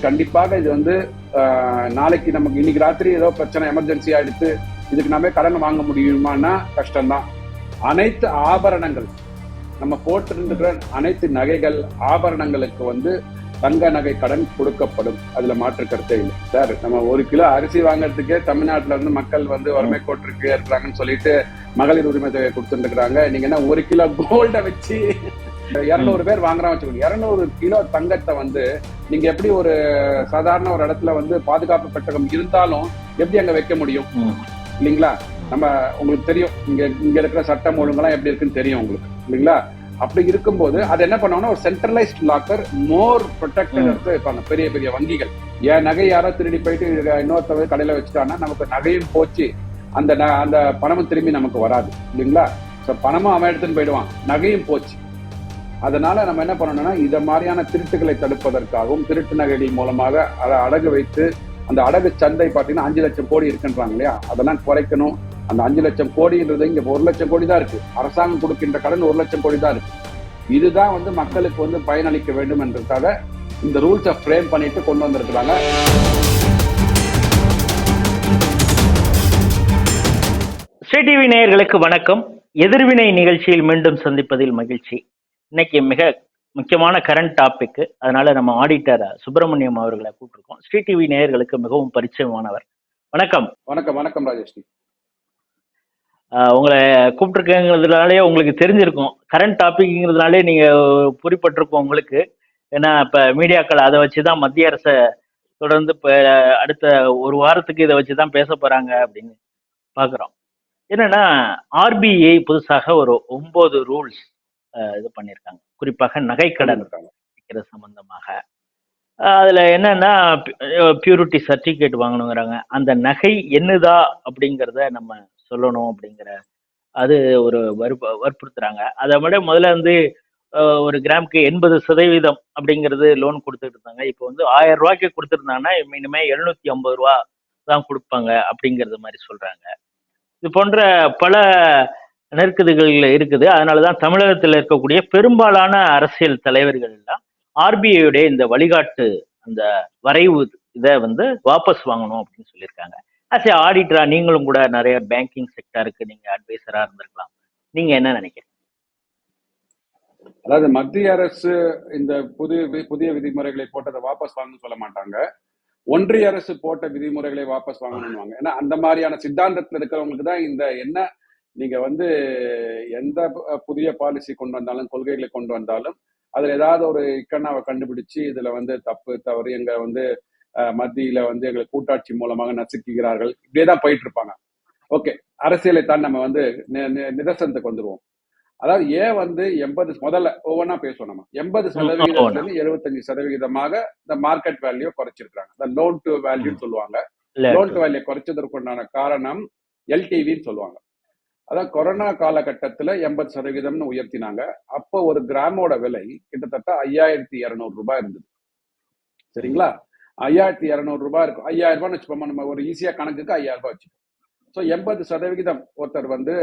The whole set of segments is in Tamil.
கண்டிப்பாக இது வந்து ஆஹ், நாளைக்கு நமக்கு இன்னைக்கு ராத்திரி ஏதோ பிரச்சனை எமர்ஜென்சி எடுத்து இதுக்கு நாமே கடன் வாங்க முடியுமான்னா கஷ்டம்தான். அனைத்து ஆபரணங்கள் நம்ம போட்டிருந்துக்கிற அனைத்து நகைகள் ஆபரணங்களுக்கு வந்து தங்க நகை கடன் கொடுக்கப்படும். அதுல மாற்று கருத்தே இல்லை. சார் நம்ம ஒரு கிலோ அரிசி வாங்குறதுக்கே தமிழ்நாட்டுல இருந்து மக்கள் வந்து வறுமை கோட்டிற்கு ஏற்கிறாங்கன்னு சொல்லிட்டு மகளிர் உரிமை தொகை கொடுத்துருக்காங்க நீங்க என்ன ஒரு கிலோ கோல்ட வச்சு இருநூறு பேர் வாங்குறான் வச்சுக்கோங்க. இருநூறு கிலோ தங்கத்தை வந்து நீங்க எப்படி ஒரு சாதாரண ஒரு இடத்துல வந்து பாதுகாப்பு பெட்டகம் இருந்தாலும் எப்படி அங்க வைக்க முடியும். இல்லைங்களா? நம்ம உங்களுக்கு தெரியும். இங்க இங்க இருக்கிற சட்டம் ஒழுங்கெல்லாம் எப்படி இருக்குன்னு தெரியும் உங்களுக்கு. இல்லைங்களா? அப்படி இருக்கும்போது அது என்ன பண்ணுவாங்கன்னா ஒரு சென்ட்ரலைஸ்ட் லாக்கர் மோர் ப்ரொடெக்டட். எடுத்து வைப்பாங்க. பெரிய பெரிய வங்கிகள். என் நகை யாரோ திருடி போயிட்டு இன்னொருத்தவங்க கடையில வச்சுட்டாங்கன்னா நமக்கு நகையும் போச்சு. அந்த அந்த பணமும் திரும்பி நமக்கு வராது. இல்லைங்களா? ஸோ பணமும் அவன் எடுத்துன்னு போயிடுவான். நகையும் போச்சு. அதனால நம்ம என்ன பண்ணணும்னா இதை மாதிரியான திருட்டுகளை தடுப்பதற்காகவும் திருட்டு நகைகள் மூலமாக அதை அடகு வைத்து அந்த அடகு சந்தை பார்த்தீங்கன்னா அஞ்சு லட்சம் கோடி இருக்குன்றாங்க இல்லையா? அதெல்லாம் குறைக்கணும். அந்த அஞ்சு லட்சம் கோடின்றது இங்க ஒரு லட்சம் கோடி தான் இருக்கு. அரசாங்கம் கொடுக்கின்ற கடன் ஒரு லட்சம் கோடி தான் இருக்கு. இதுதான் வந்து மக்களுக்கு வந்து பயனளிக்க வேண்டும் என்றதுக்காக இந்த ரூல்ஸை ஃப்ரேம் பண்ணிட்டு கொண்டு வந்திருக்கிறாங்க. ஸ்ரீ டிவி நேயர்களுக்கு வணக்கம். எதிர்வினை நிகழ்ச்சியில் மீண்டும் சந்திப்பதில் மகிழ்ச்சி. இன்னைக்கு மிக முக்கியமான கரண்ட் டாபிக் அதனால நம்ம ஆடிட்டர் சுப்பிரமணியம் அவர்களை கூப்பிட்டுருக்கோம். ஸ்ரீ டிவி நேயர்களுக்கு மிகவும் பரிச்சயமானவர். வணக்கம். வணக்கம் வணக்கம் ஆஹ் உங்களை கூப்பிட்டுருக்கங்கிறதுனாலே உங்களுக்கு தெரிஞ்சிருக்கும். கரண்ட் டாபிக்ங்கிறதுனாலே நீங்க குறிப்பிட்டிருக்கோம் உங்களுக்கு. ஏன்னா இப்ப மீடியாக்கள் அதை வச்சுதான் மத்திய அரசை தொடர்ந்து இப்ப அடுத்த ஒரு வாரத்துக்கு இதை வச்சுதான் பேச போறாங்க அப்படின்னு பாக்குறோம். என்னன்னா ஆர்பிஐ புதுசாக ஒரு ஒன்பது ரூல்ஸ் இது பண்ணியிருக்காங்க குறிப்பாக நகைக்கடன் விற்கிறது சம்பந்தமாக. அதுல என்னன்னா பியூரிட்டி சர்டிபிகேட் வாங்கணுங்கிறாங்க. அந்த நகை என்னதா அப்படிங்கிறத நம்ம சொல்லணும் அப்படிங்கிற அது ஒரு வற்பு வற்புறுத்துறாங்க. அதை விட முதல்ல வந்து ஒரு கிராமுக்கு எண்பது சதவீதம் அப்படிங்கிறது லோன் கொடுத்துட்டு இருந்தாங்க. இப்போ வந்து ஆயிரம் ரூபாய்க்கு கொடுத்துருந்தாங்கன்னா இனிமே எழுநூத்தி ஐம்பது ரூபா தான் கொடுப்பாங்க அப்படிங்கிறது மாதிரி சொல்றாங்க. இது போன்ற பல நெருக்கடிகள் இருக்குது. அதனால தான் தமிழகத்தில் இருக்கக்கூடிய பெரும்பாலான அரசியல் தலைவர்கள் எல்லாம் ஆர்பிஐயுடைய இந்த வழிகாட்டு அந்த வரைவு இதை வந்து வாபஸ் வாங்கணும் அப்படின்னு சொல்லியிருக்காங்க. ஆஸ் ஆடிட்டரா நீங்களும் கூட நிறைய பேங்கிங் செக்டருக்கு நீங்க அட்வைசரா இருந்திருக்கலாம். நீங்க என்ன நினைக்கிறீங்க? அதாவது மத்திய அரசு இந்த புதிய புதிய விதிமுறைகளை போட்டதை வாபஸ் வாங்கணும்னு சொல்ல மாட்டாங்க. ஒன்றிய அரசு போட்ட விதிமுறைகளை வாபஸ் வாங்கணும்னுவாங்க ஏன்னா அந்த மாதிரியான சித்தாந்தத்துல இருக்கிறவங்களுக்கு தான் இந்த என்ன நீங்க வந்து எந்த புதிய பாலிசி கொண்டு வந்தாலும் கொள்கைகளை கொண்டு வந்தாலும் அதுல ஏதாவது ஒரு இக்கண்ணாவை கண்டுபிடிச்சு இதுல வந்து தப்பு தவறு எங்க வந்து மத்தியில வந்து எங்களை கூட்டாட்சி மூலமாக நசுக்குகிறார்கள் இப்படியே தான் போயிட்டு இருப்பாங்க ஓகே அரசியலை தான் நம்ம வந்து நிதர்சனத்துக்கு வந்துருவோம் அதாவது ஏன் வந்து எண்பது முதல்ல ஒவ்வொன்றா பேசுவோம் நம்ம. எண்பது சதவிகிதத்துல இருந்து எழுபத்தஞ்சு சதவிகிதமாக இந்த மார்க்கெட் வேல்யூ குறைச்சிருக்காங்க இந்த லோன் டு வேல்யூ சொல்லுவாங்க. லோன் டு வேல்யூ குறைச்சதற்குண்டான காரணம் எல்டிவின்னு சொல்லுவாங்க. அதான் கொரோனா காலகட்டத்துல எண்பது சதவீதம்னு உயர்த்தினாங்க. அப்போ ஒரு கிராமோட விலை கிட்டத்தட்ட ஐயாயிரத்தி இரநூறு ரூபாய் இருந்தது. சரிங்களா? ஐயாயிரத்தி இரநூறு ரூபாய் இருக்கும். ஐயாயிரம் ரூபாய்னு வச்சுப்போமா. நம்ம ஒரு ஈஸியா கணக்குக்கு ஐயாயிரம் ரூபாய் வச்சுக்கோம் ஸோ எண்பது சதவிகிதம் ஒருத்தர் வந்து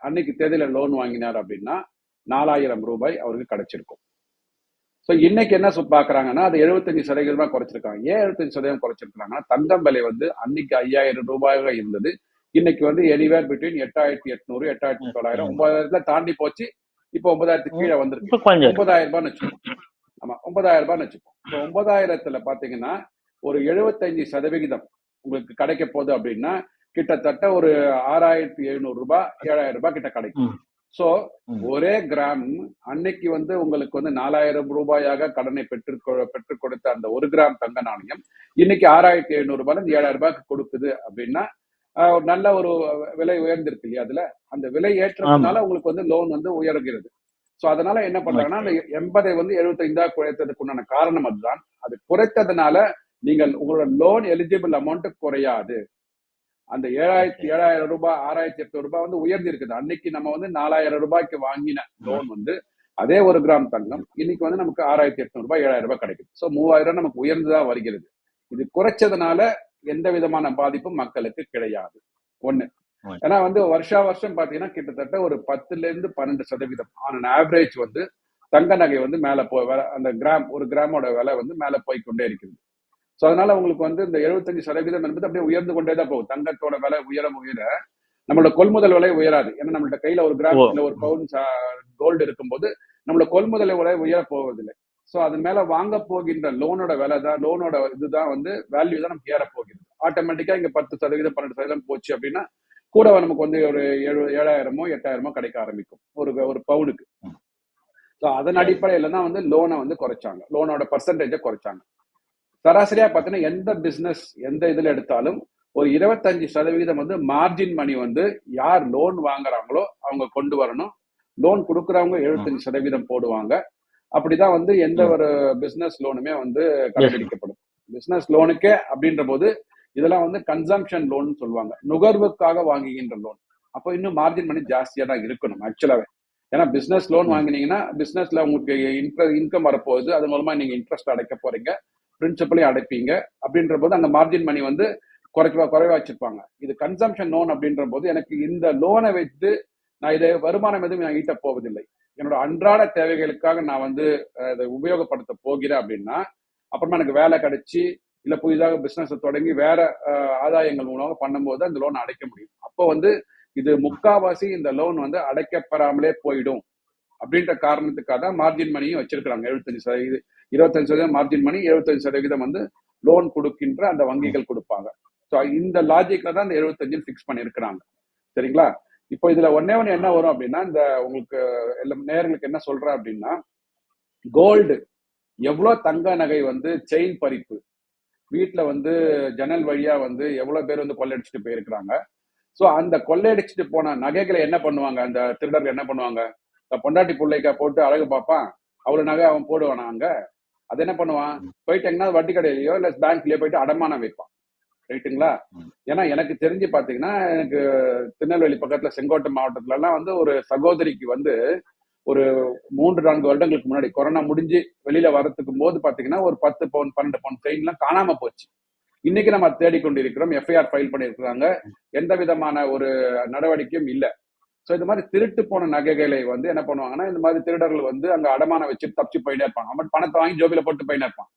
அன்னைக்கு தேதியில லோன் வாங்கினார் அப்படின்னா நாலாயிரம் ரூபாய் அவருக்கு கிடைச்சிருக்கும். ஸோ இன்னைக்கு என்ன சொ- பாக்குறாங்கன்னா அது எழுபத்தஞ்சு சதவீதமா குறைச்சிருக்காங்க. ஏன் எழுபத்தஞ்சு சதவீதம் குறைச்சிருக்காங்கன்னா தங்கம் விலை வந்து அன்னைக்கு ஐயாயிரம் ரூபாயாக இருந்தது. இன்னைக்கு வந்து எனிவேர் பிட்வீன் எட்டாயிரத்தி எட்நூறு எட்டாயிரத்தி தொள்ளாயிரம் ஒன்பதாயிரத்துல தாண்டி போச்சு இப்போ ஒன்பதாயிரத்துக்கு கீழே வந்திருக்கு. ஒன்பதாயிரம் ரூபாய்னு வச்சுப்போம் ஆமா ஒன்பதாயிரம் ரூபாய்னு வச்சுப்போம் இப்போ ஒன்பதாயிரத்துல பாத்தீங்கன்னா ஒரு எழுபத்தஞ்சு சதவிகிதம் உங்களுக்கு கிடைக்க போகுது அப்படின்னா கிட்டத்தட்ட ஒரு ஆறாயிரத்தி எழுநூறு ரூபாய் ஏழாயிரம் ரூபாய் கிட்ட கிடைக்கும். சோ. ஒரே கிராம் அன்னைக்கு வந்து உங்களுக்கு வந்து நாலாயிரம் ரூபாயாக கடனை பெற்று பெற்றுக் கொடுத்த அந்த ஒரு கிராம் தங்க நாணயம் இன்னைக்கு ஆறாயிரத்தி எழுநூறு இருந்து ஏழாயிரம் ரூபாய்க்கு கொடுக்குது அப்படின்னா ஒரு நல்ல ஒரு விலை உயர்ந்திருக்கு இல்லையா அதுல? அந்த விலை ஏற்றத்தினால உங்களுக்கு வந்து லோன் வந்து உயர்கிறது. சோ அதனால என்ன பண்றாங்கன்னா அந்த எண்பதை வந்து எழுபத்தைந்தா குறைத்ததுக்கு உண்டான காரணம் அதுதான். அது குறைத்ததுனால நீங்கள் உங்களோட லோன் எலிஜிபிள் அமௌண்ட் குறையாது. அந்த ஏழாயிரத்தி ஏழாயிரம் ரூபாய் ஆறாயிரத்தி எட்நூறு ரூபாய் வந்து உயர்ந்து இருக்குது அன்னைக்கு நம்ம வந்து நாலாயிரம் ரூபாய்க்கு வாங்கின லோன் வந்து அதே ஒரு கிராம் தங்கம். இன்னைக்கு வந்து நமக்கு ஆறாயிரத்தி எட்நூறு ரூபாய் ஏழாயிரம் ரூபாய் கிடைக்குது. சோ மூவாயிரம் நமக்கு உயர்ந்துதான் வருகிறது. இது குறைச்சதுனால எந்த விதமான பாதிப்பும் மக்களுக்கு கிடையாது. ஒண்ணு. ஏன்னா வந்து வருஷா வருஷம் பாத்தீங்கன்னா கிட்டத்தட்ட ஒரு பத்துல இருந்து பன்னெண்டு சதவீதம். ஆன் ஆவரேஜ் வந்து தங்க நகை வந்து மேல போய் வர- அந்த கிராம் ஒரு கிராமோட விலை வந்து மேல போய் கொண்டே இருக்கிறது ஸோ அதனால உங்களுக்கு வந்து இந்த எழுபத்தஞ்சு சதவீதம் என்பது அப்படியே உயர்ந்து கொண்டே தான் போகும். தங்கத்தோட விலை உயர உயர நம்மளோட கொள்முதல் விலை உயராது. ஏன்னா நம்மள்ட்ட கையில ஒரு கிராம். இல்ல ஒரு பவுன் கோல்டு இருக்கும்போது நம்மளோட கொள்முதல் விலை உயர போவதில்லை. ஸோ அது மேல வாங்க போகின்ற லோனோட விலை தான் லோனோட இதுதான் வந்து வேல்யூ தான் நமக்கு ஏற போகிறது. ஆட்டோமேட்டிக்கா இங்க பத்து சதவீதம் பன்னெண்டு சதவீதம் போச்சு அப்படின்னா கூட நமக்கு வந்து ஒரு ஏழு ஏழாயிரமோ எட்டாயிரமோ கிடைக்க ஆரம்பிக்கும். ஒரு ஒரு பவுனுக்கு. ஸோ அதன் அடிப்படையில தான் வந்து லோனை வந்து குறைச்சாங்க. லோனோட பர்சன்டேஜை குறைச்சாங்க. சராசரியா பார்த்தீங்கன்னா எந்த பிசினஸ் எந்த இதுல எடுத்தாலும் ஒரு இருபத்தஞ்சு சதவீதம் வந்து மார்ஜின் மணி வந்து யார் லோன் வாங்குறாங்களோ அவங்க கொண்டு வரணும். லோன் கொடுக்குறவங்க எழுபத்தஞ்சு சதவீதம் போடுவாங்க. அப்படிதான் வந்து எந்த ஒரு பிசினஸ் லோனுமே வந்து கடைபிடிக்கப்படும். பிசினஸ் லோனுக்கே அப்படின்ற போது இதெல்லாம் வந்து கன்சம்ஷன் லோன் சொல்லுவாங்க. நுகர்வுக்காக வாங்குகின்ற லோன் அப்போ இன்னும் மார்ஜின் மணி ஜாஸ்தியா தான் இருக்கணும் ஆக்சுவலாவே ஏன்னா பிசினஸ் லோன் வாங்குனீங்கன்னா பிசினஸ்ல உங்களுக்கு இன்கம் வரப்போகுது. அது மூலமா நீங்க இன்ட்ரெஸ்ட் அடைக்க போறீங்க. பிரின்சிபலையும் அடைப்பீங்க. அப்படின்ற போது அந்த மார்ஜின் மணி வந்து குறைவா குறைவா வச்சிருப்பாங்க. இது கன்சம்ஷன் லோன் அப்படின்ற போது எனக்கு இந்த லோனை வைத்து நான் இதை வருமானம் எதுவும் நான் ஈட்ட போவதில்லை. என்னோட அன்றாட தேவைகளுக்காக நான் வந்து இதை உபயோகப்படுத்த போகிறேன் அப்படின்னா அப்புறமா எனக்கு வேலை கிடைச்சி இல்ல புதிதாக பிசினஸ் தொடங்கி வேற ஆதாயங்கள் மூலமாக பண்ணும்போது அந்த லோன் அடைக்க முடியும். அப்போ வந்து இது முக்காவாசி இந்த லோன் வந்து அடைக்கப்பெறாமலே போயிடும். அப்படின்ற காரணத்துக்காக தான் மார்ஜின் மணியும் வச்சிருக்கிறாங்க. எழுபத்தஞ்சு சதவீதம் இருபத்தஞ்சு சதவீதம் மார்ஜின் மணி எழுபத்தஞ்சு சதவீதம் வந்து லோன் கொடுக்கின்ற அந்த வங்கிகள் கொடுப்பாங்க. ஸோ இந்த லாஜிக்ல தான் இந்த எழுபத்தஞ்சு ஃபிக்ஸ் பண்ணியிருக்கிறாங்க. சரிங்களா? இப்போ இதுல ஒன்னே ஒன்று என்ன வரும் அப்படின்னா இந்த உங்களுக்கு எல்லாம் நேர்களுக்கு என்ன சொல்றேன் அப்படின்னா கோல்டு எவ்வளோ தங்க நகை வந்து செயின் பறிப்பு. வீட்டில் வந்து ஜன்னல் வழியா வந்து எவ்வளோ பேர் வந்து கொள்ளையடிச்சிட்டு போயிருக்கிறாங்க. ஸோ அந்த கொள்ளையடிச்சிட்டு போன நகைகளை என்ன பண்ணுவாங்க? அந்த திருடர்கள் என்ன பண்ணுவாங்க? இந்த பொண்டாட்டி பிள்ளைக்கா போட்டு அழகு பார்ப்பான். அவ்வளோ நகை அவன் போடுவானா அங்க? அது என்ன பண்ணுவான்? போயிட்டு எங்கன்னா வட்டி கடையிலயோ இல்லை பேங்க்லயோ போயிட்டு அடமானம் வைப்பான். ரைட்டுங்களா. ஏன்னா எனக்கு தெரிஞ்சு பாத்தீங்கன்னா எனக்கு திருநெல்வேலி பக்கத்துல செங்கோட்டை மாவட்டத்துல எல்லாம் வந்து ஒரு சகோதரிக்கு வந்து ஒரு மூன்று நான்கு வருடங்களுக்கு முன்னாடி கொரோனா முடிஞ்சு வெளியில வரதுக்கு போது பாத்தீங்கன்னா ஒரு பத்து பவுன் பன்னெண்டு பவுன் செயின் எல்லாம் காணாம போச்சு. இன்னைக்கு நம்ம தேடிக்கொண்டிருக்கிறோம். எஃப்ஐஆர் ஃபைல் பண்ணியிருக்கிறாங்க. எந்த விதமான ஒரு நடவடிக்கையும் இல்ல. சோ இந்த மாதிரி திருட்டு போன நகைகளை வந்து என்ன பண்ணுவாங்கன்னா இந்த மாதிரி திருடர்கள் வந்து அங்க அடமானம் வச்சு தப்பிச்சு போயிட்டே இருப்பாங்க. அவன் பணத்தை வாங்கி ஜோபில போட்டு போயிட்டே இருப்பான்.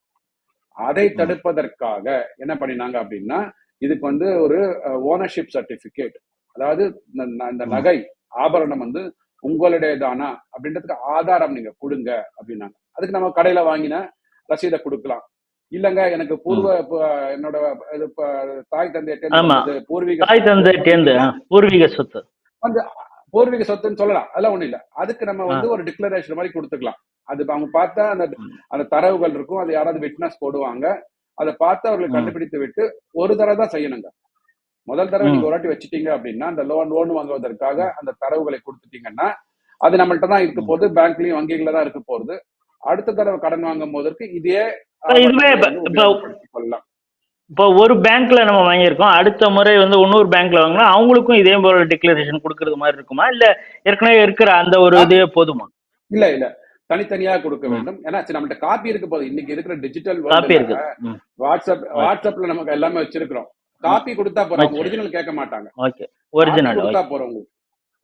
அதை தடுப்பதற்காக என்ன பண்ணினாங்க அப்படின்னா இதுக்கு வந்து ஒரு ஓனர்ஷிப் சர்டிபிகேட் அதாவது இந்த நகை ஆபரணம் வந்து உங்களுடையதானா அப்படின்றதுக்கு ஆதாரம் நீங்க கொடுங்க அப்படின்னாங்க. அதுக்கு நம்ம கடையில வாங்கின ரசீதை கொடுக்கலாம். இல்லங்க எனக்கு பூர்வ என்னோட தாய் தந்தைய. பூர்வீக தாய் தந்தை தேர்ந்து பூர்வீக சொத்து. வந்து பூர்வீக சொத்துன்னு சொல்லலாம். அதெல்லாம் ஒண்ணும் இல்ல. அதுக்கு நம்ம வந்து ஒரு டிக்ளரேஷன் மாதிரி கொடுத்துக்கலாம். அது அவங்க பார்த்தா அந்த அந்த தரவுகள் இருக்கும். அது யாராவது விட்னஸ் போடுவாங்க. அதை பார்த்து அவர்களை. கண்டுபிடித்து விட்டு ஒரு தடவை தான் செய்யணுங்க. முதல் தடவை. நீங்க ஒரு வாட்டி வச்சுட்டீங்க அப்படின்னா அந்த லோன் லோன் வாங்குவதற்காக அந்த தரவுகளை கொடுத்துட்டீங்கன்னா அது நம்மள்ட்ட தான் இருக்க போகுது. பேங்க்லயும் வங்கிகள தான் இருக்க போகுது. அடுத்த தடவை கடன் வாங்கும் போதற்கு இதே இதுவே வந்து இப்ப- ஒரு பேங்க்ல நம்ம வாங்கியிருக்கோம். அடுத்த முறை வந்து இன்னொரு பேங்க்ல வாங்கினா அவங்களுக்கும் இதே போல டிக்ளரேஷன் கொடுக்கறது மாதிரி இருக்குமா? இல்ல ஏற்கனவே இருக்கிற அந்த ஒரு இதே போதுமா? இல்ல இல்ல. தனித்தனியா கொடுக்க. வேண்டும். ஏன்னா சரி, நம்மள்ட்ட காப்பி இருக்க போது இன்னைக்கு இருக்கிற டிஜிட்டல் காப்பி இருக்கு வாட்ஸ்அப் வாட்ஸ்அப்ல நமக்கு எல்லாமே வச்சிருக்கிறோம். காப்பி கொடுத்தா போறோம். ஒரிஜினல் கேட்க மாட்டாங்க. ஓகே ஒரிஜினல் கொடுத்தா போறோம்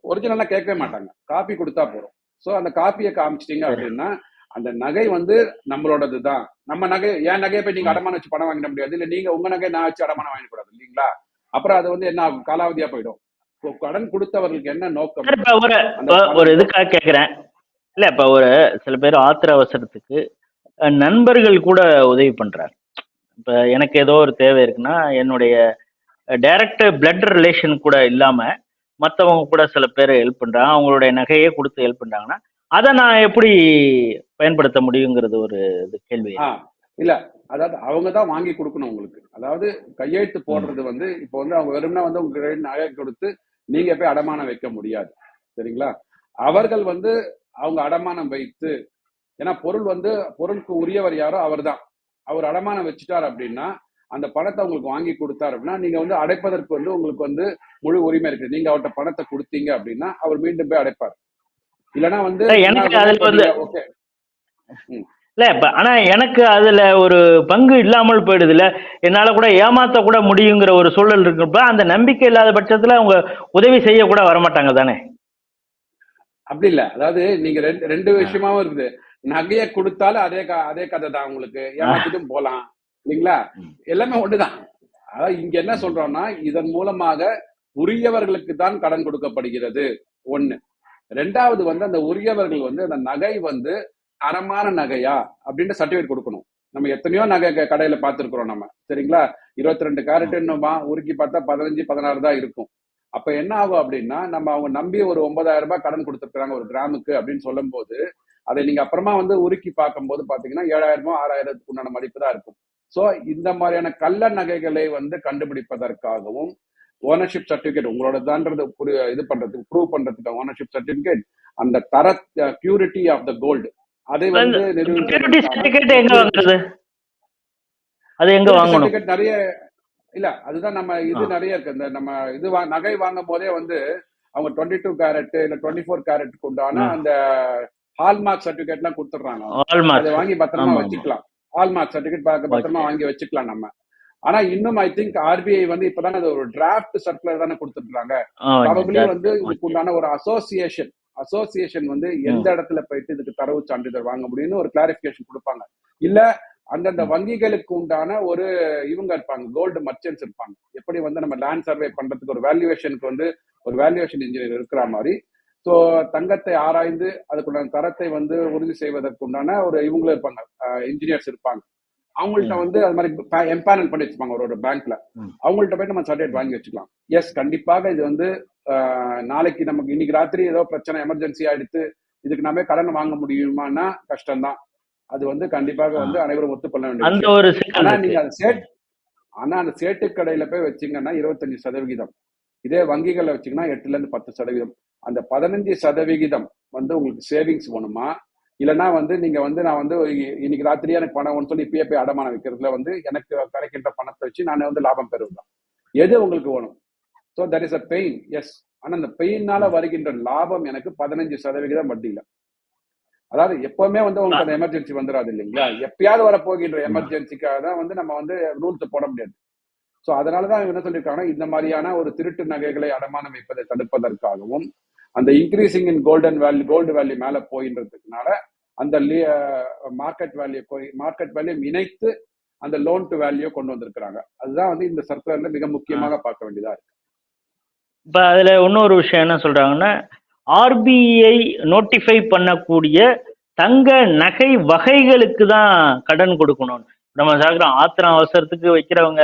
ஒரிஜினலா கேட்கவே மாட்டாங்க. காப்பி கொடுத்தா போறோம் சோ அந்த காப்பியை காமிச்சிட்டீங்க. அப்படின்னா அந்த நகை வந்து நம்மளோடது தான் நம்ம நகை என் நகையை போய் நீங்க ம். அடமானம் வச்சு பணம் வாங்கிட முடியாது. இல்ல நீங்க உங்க நகை நான் வச்சு அடமானம் வாங்கிட கூடாது இல்லீங்களா? அப்புறம் அது வந்து என்ன ஆகும் காலாவதியா போயிடும். கடன் கொடுத்தவர்களுக்கு என்ன நோக்கம்? ஒரு ஒரு இதுக்காக கேக்குறேன். இல்ல இப்ப ஒரு சில பேர் ஆத்திர அவசரத்துக்கு நண்பர்கள் கூட உதவி பண்றாங்க. இப்ப எனக்கு ஏதோ ஒரு தேவை இருக்குன்னா என்னுடைய டைரக்ட் பிளட் ரிலேஷன் கூட இல்லாம மத்தவங்க கூட சில பேர் ஹெல்ப் பண்றாங்க. அவங்களுடைய நகையே கொடுத்து ஹெல்ப் பண்றாங்கன்னா அதை நான் எப்படி பயன்படுத்த முடியுங்கிறது ஒரு கேள்வி. இல்ல அதாவது அவங்க தான் வாங்கி கொடுக்கணும் உங்களுக்கு. அதாவது கையெழுத்து போடுறது வந்து இப்போ வந்து அவங்க வெறும்னா வந்து உங்களுக்கு நகை கொடுத்து நீங்க போய் அடமானம் வைக்க முடியாது. சரிங்களா? அவர்கள் வந்து அவங்க அடமானம் வைத்து ஏன்னா பொருள் வந்து பொருளுக்கு உரியவர் யாரோ அவர்தான் அவர் அடமானம் வச்சுட்டார் அப்படின்னா அந்த பணத்தை உங்களுக்கு வாங்கி கொடுத்தார் அப்படின்னா நீங்க வந்து அடைப்பதற்கு வந்து உங்களுக்கு வந்து முழு உரிமை இருக்கு. நீங்க அவர்கிட்ட பணத்தை கொடுத்தீங்க அப்படின்னா அவர் மீண்டும் போய் அடைப்பார். இல்லைன்னா வந்து ஓகே. இல்ல இப்ப ஆனா எனக்கு அதுல ஒரு பங்கு இல்லாமல் போயிடுது இல்ல என்னால கூட ஏமாத்த கூட முடியுங்கிற ஒரு சூழல் இருக்கிறப்ப அந்த நம்பிக்கை இல்லாத பட்சத்துல அவங்க உதவி செய்ய கூட வரமாட்டாங்க தானே? அப்படி இல்ல. அதாவது நீங்க ரெண்டு ரெண்டு விஷயமாவும் இருக்குது. நகையை கொடுத்தாலும் அதே அதே கதை தான் உங்களுக்கு. ஏமாத்திட்டும் போலாம். இல்லைங்களா? எல்லாமே ஒண்ணுதான். அதாவது இங்க என்ன சொல்றோம்னா இதன் மூலமாக உரியவர்களுக்கு தான் கடன் கொடுக்கப்படுகிறது. ஒண்ணு. ரெண்டாவது வந்து அந்த உரியவர்கள் வந்து அந்த நகை வந்து அறமான நகையா அப்படின்ற சர்டிஃபிகேட் கொடுக்கணும். நம்ம எத்தனையோ நகை கடையில பார்த்திருக்கிறோம் நம்ம. சரிங்களா? இருபத்தி ரெண்டு கேரட்டுன்னுமா உருக்கி பார்த்தா பதினஞ்சு பதினாறு தான் இருக்கும். அப்ப என்ன ஆகும் அப்படின்னா நம்ம அவங்க நம்பி ஒரு ஒன்பதாயிரம் ரூபாய் கடன் கொடுத்துருக்காங்க ஒரு கிராமுக்கு அப்படின்னு சொல்லும் போது அதை நீங்க அப்புறமா வந்து உருக்கி பார்க்கும்போது பாத்தீங்கன்னா ஏழாயிரமோ ஆறாயிரத்துக்கு உண்டான மதிப்பு தான் இருக்கும். சோ இந்த மாதிரியான கள்ள நகைகளை வந்து கண்டுபிடிப்பதற்காகவும் ஓனர்ஷிப் சர்டிபிகேட் உங்களோட தான்றது இது பண்றதுக்கு ப்ரூவ் பண்றதுக்கு ஓனர்ஷிப் சர்டிபிகேட் அந்த தர பியூரிட்டி ஆஃப் த கோல்டு அதை வந்து வாங்குறது? அது எங்க வாங்கணும்? நிறைய இல்ல அதுதான் நம்ம இது. நிறைய இருக்கு. இந்த நம்ம இது நகை வாங்கும் போதே வந்து அவங்க டுவெண்ட்டி டூ கேரட் இல்ல டுவெண்ட்டி ஃபோர் கேரட்டுக்கு உண்டான. அந்த ஹால்மார்க் சர்டிபிகேட் எல்லாம் கொடுத்துட்றாங்க. அதை வாங்கி பத்திரமா. வச்சுக்கலாம். ஹால்மார்க் சர்டிபிகேட் பத்திரமா Okay. வாங்கி வச்சுக்கலாம் நம்ம. ஆனா இன்னும் ஐ திங்க் ஆர்பிஐ வந்து இப்பதான் அது ஒரு டிராஃப்ட் சர்க்குலர் தானே கொடுத்துருக்காங்க ப்ராபபிளி வந்து இதுக்கு உண்டான ஒரு அசோசியேஷன் அசோசியேஷன் வந்து எந்த இடத்துல போயிட்டு இதுக்கு தரவு சான்றிதழ் வாங்க முடியும்னு ஒரு கிளாரிபிகேஷன் கொடுப்பாங்க. இல்ல அந்தந்த. வங்கிகளுக்கு உண்டான ஒரு இவங்க இருப்பாங்க கோல்டு மர்ச்சன்ட்ஸ் இருப்பாங்க. எப்படி வந்து நம்ம லேண்ட் சர்வே பண்றதுக்கு ஒரு வேல்யூவேஷனுக்கு வந்து ஒரு வேல்யூவேஷன் இன்ஜினியர் இருக்கிற மாதிரி. ஸோ தங்கத்தை ஆராய்ந்து அதுக்குண்டான தரத்தை வந்து உறுதி செய்வதற்கு உண்டான ஒரு இவங்களும் இருப்பாங்க இன்ஜினியர்ஸ் இருப்பாங்க. அவங்கள்ட்ட. வந்து அது மாதிரி எம்பேனல் பண்ணி வச்சுப்பாங்க ஒரு ஒரு பேங்க்ல. அவங்கள்ட்ட போய் நம்ம சர்டிஃபிகேட் வாங்கி வச்சுக்கலாம். எஸ் கண்டிப்பாக இது வந்து நாளைக்கு நமக்கு இன்னைக்கு ராத்திரி ஏதோ பிரச்சனை எமர்ஜென்சி ஆயிடுத்து இதுக்கு நாம கடன் வாங்க முடியுமான்னா கஷ்டம்தான். அது வந்து கண்டிப்பாக வந்து அனைவரும் ஒத்துக்கொள்ள சிக்கல் ஆனா. நீங்க அந்த சேட் ஆனா அந்த சேட்டு கடையில போய் வச்சீங்கன்னா இருபத்தஞ்சு சதவிகிதம். இதே வங்கிகளை வச்சீங்கன்னா எட்டுல இருந்து பத்து சதவீதம் அந்த பதினஞ்சு சதவிகிதம் வந்து உங்களுக்கு சேவிங்ஸ் வேணுமா? இல்லைன்னா வந்து நீங்க வந்து நான் வந்து இன்னைக்கு ராத்திரியே எனக்கு பணம் வேணும்னு சொல்லி இப்பயே போய் அடமானம் வைக்கிறதுல வந்து எனக்கு கிடைக்கின்ற பணத்தை வச்சு நான் வந்து லாபம் பெறுவேன் எது உங்களுக்கு வேணும்? So that is a pain yes ஆனா அந்த பெயினால வருகின்ற லாபம் எனக்கு பதினஞ்சு சதவிகிதம் வட்டியில. அதாவது எப்பவுமே வந்து உங்களுக்கு அந்த எமர்ஜென்சி வந்துடாது இல்லைங்களா? எப்பயாவது வர போகின்ற எமர்ஜென்சிக்காக தான் வந்து நம்ம வந்து ரூல்ஸ் போட முடியாது. ஸோ அதனாலதான் இவங்க என்ன சொல்லியிருக்காங்கன்னா இந்த மாதிரியான ஒரு திருட்டு நகைகளை அடமானம் வைப்பதை தடுப்பதற்காகவும் அந்த increasing in golden value gold value மேல போயின்றதுக்குனால அந்த மார்க்கெட் வேல்யூ மார்க்கெட் வேல்யூ இணைத்து அந்த லோன் டு வேல்யூ கொண்டு வந்திருக்கிறாங்க. அதுதான் வந்து இந்த சர்க்குலர்ல மிக முக்கியமாக பார்க்க வேண்டியதா இருக்கு. இப்ப அதுல இன்னொரு விஷயம் என்ன சொல்றாங்கன்னா ஆர்பிஐ நோட்டிஃபை பண்ணக்கூடிய தங்க நகை வகைகளுக்கு தான் கடன் கொடுக்கணும். நம்ம சாக்குறோம் ஆத்திரம் அவசரத்துக்கு வைக்கிறவங்க